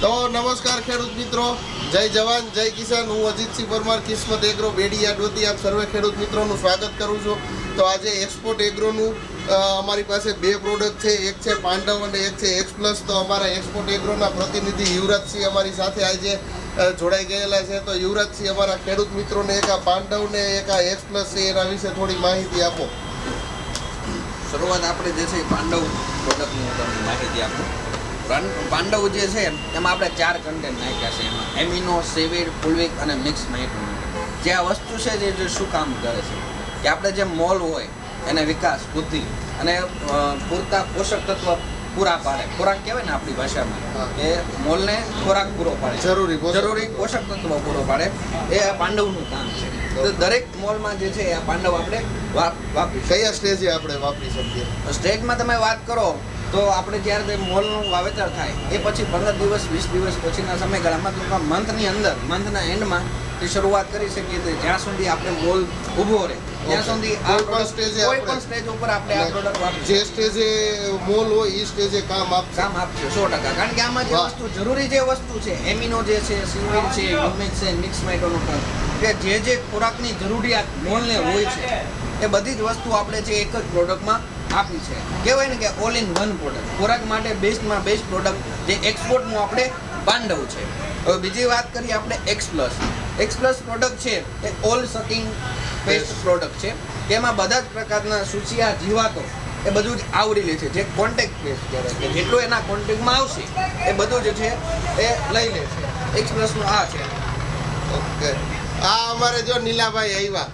તો નમસ્કાર ખેડૂત મિત્રો. જય જવાન, જય કિસાન. હું અજીતસિંહ પરમાર, કિસ્મત એગ્રો, બેડી ડોતી આપ સર્વે ખેડૂત મિત્રોનું સ્વાગત કરું છું. તો આજે એક્સપોર્ટ એગ્રોનું અમારી પાસે બે પ્રોડક્ટ છે. એક છે પાંડવ અને એક છે એક્સ પ્લસ. તો અમારા એક્સપોર્ટ એગ્રોના પ્રતિનિધિ યુવરાજસિંહ અમારી સાથે આજે જોડાઈ ગયેલા છે. તો યુવરાજસિંહ, અમારા ખેડૂત મિત્રોને એક આ પાંડવ ને એક આ એક્સ પ્લસ છે, એના વિશે થોડી માહિતી આપો. શરૂઆત આપણે જે છે પાંડવ પ્રોડક્ટની માહિતી આપું. પાંડવ જે છે એમાં આપણે ચાર કન્ટેન્ટ નાખ્યા છે એમાં. એમિનો સેવિડ ફુલવિક અને મિક્સ માઇટ્રોન જે આ વસ્તુ છે જે શું કામ કરે છે? કે આપણે જે મોલ હોય એને વિકાસ બુદ્ધિ અને પૂરતા પોષક તત્વ પૂરા પાડે. ખોરાક કહેવાય ને આપણી ભાષામાં એ મોલને ખોરાક પૂરો પાડે. જરૂરી જરૂરી પોષક તત્વ પૂરો પાડે. એ આ પાંડવનું કામ છે. તો દરેક મોલમાં જે છે આ પાંડવ આપણે વાપ- વાપરી કયા સ્ટેજે આપણે વાપરી શકીએ? સ્ટેજમાં તમે વાત કરો તો આપણે જ્યારે મોલનું વાવેતર થાય એ પછી પંદર દિવસ વીસ દિવસ પછીના સમયગાળામાં ટૂંકા મંથની અંદર મંથના એન્ડમાં તે શરૂઆત કરી શકીએ છીએ જ્યાં સુધી આપણે મોલ ઊભો રહે ત્યાં સુધી આ કોઈ પણ સ્ટેજ ઉપર આપણે આ પ્રોડક્ટ જે સ્ટેજે મોલ હોય એ સ્ટેજે કામ આપશે. કામ આપશે સો ટકા. કારણ કે આમાં જે વસ્તુ જરૂરી જે વસ્તુ છે એમિનો જે છે સિવિલ છે યુમિક છે મિક્સ માઇટોનો કે જે જે ખોરાકની જરૂરિયાત મોલને હોય છે એ બધી જ વસ્તુ આપણે છે એક જ પ્રોડક્ટમાં આપી છે. કહેવાય ને કે ઓલ ઇન વન પ્રોડક્ટ ખોરાક માટે બેસ્ટમાં બેસ્ટ પ્રોડક્ટ જે એક્સપોર્ટનું આપણે પાંડવ છે. હવે બીજી વાત કરીએ આપણે X plus X plus product છે એ ઓલ સકિંગ બેસ્ટ પ્રોડક્ટ છે. તેમાં બધા જ પ્રકારના સૂચિયા જીવાતો એ બધું જ આવરી લે છે. જે કોન્ટેક્ટ બેઝ કહેવાય કે જેટલું એના કોન્ટેક્ટમાં આવશે એ બધું જ છે એ લઈ લે છે. એક્સ પ્લસનું આ છે. ઓકે આ અમારે જો નીલાભાઈ આવ્યા.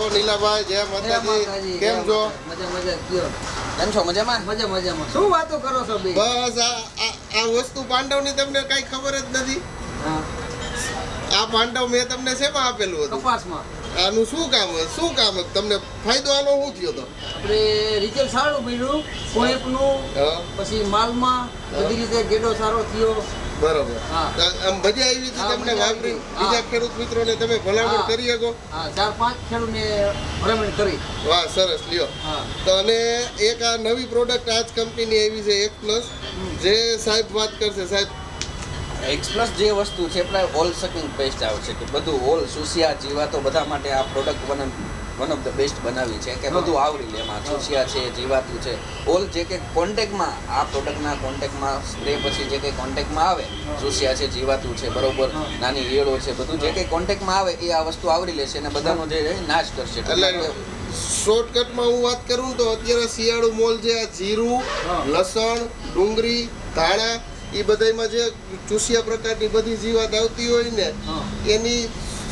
આવો જય માતાજી. કેમ છો? મજા મજા. કયો? કેમ છો? મજામાં? મજા મજામાં. શું વાતો કરો છો બે? બસ આ આ- આ વસ્તુ પાંડવની તમને કઈ ખબર જ નથી? આ પાંડવ મેં તમને શેમાં આપેલું હતું? કપાસમાં. આનું શું કામ હોય? શું કામ હતું? તમને ફાયદો આનો શું થયો તો? આપણે રિઝલ્ટ સારું મળ્યું કોઈકનું પછી માલમાં બધી રીતે ગેડો સારો થયો. બરોબર. આમ મજા આવી હતી તમને વાપરી. બીજા ખેડૂત મિત્રોને તમે ભલામણ કરી શકો. ચાર પાંચ ખેડૂતને ભલામણ કરી. વાહ સરસ લ્યો. તો અને એક આ નવી પ્રોડક્ટ આજ કંપનીની આવી છે એક પ્લસ જે સાહેબ વાત કરશે સાહેબ. એક્સ પ્લસ જે વસ્તુ છે આપણે ઓલ સકિંગ પેસ્ટ આવે છે કે બધું ઓલ સુસિયા જીવાતો બધા માટે આ product one one of the best બનાવી છે કે બધું આવરી લે એમાં ચૂસિયા છે જીવાતું છે. ઓલ જે કે કોન્ટેક્ટમાં આ પ્રોડક્ટના કોન્ટેક્ટમાં સ્પ્રે પછી જે કંઈ કોન્ટેક્ટમાં આવે ચૂસિયા છે જીવાતું છે બરોબર નાની ઈયળો છે બધું જે કંઈ કોન્ટેક્ટમાં આવે એ આ વસ્તુ આવરી લેશે અને બધાનો જે નાશ કરશે. એટલે શોર્ટકટમાં હું વાત કરું તો અત્યારે શિયાળુ મોલ જે આ જીરું લસણ ડુંગળી ધાણા એ બધામાં જે ચૂસિયા પ્રકારની બધી જીવાત આવતી હોય ને એની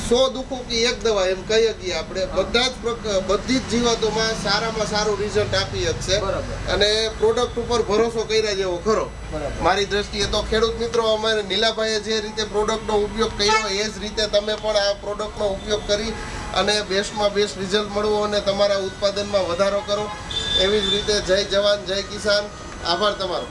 સો દુઃખો કે એક દવા એમ કહી શકીએ આપણે બધા જ બધી જ જીવાતોમાં સારામાં સારું રિઝલ્ટ આપી શકશે છે. અને પ્રોડક્ટ ઉપર ભરોસો કર્યા જેવો ખરો. મારી દ્રષ્ટિએ તો ખેડૂત મિત્રો અમારે નીલાભાઈએ જે રીતે પ્રોડક્ટનો ઉપયોગ કર્યો એ જ રીતે તમે પણ આ પ્રોડક્ટનો ઉપયોગ કરી અને બેસ્ટમાં બેસ્ટ રિઝલ્ટ મળવો અને તમારા ઉત્પાદનમાં વધારો કરો. એવી જ રીતે જય જવાન જય કિસાન. આભાર તમારો.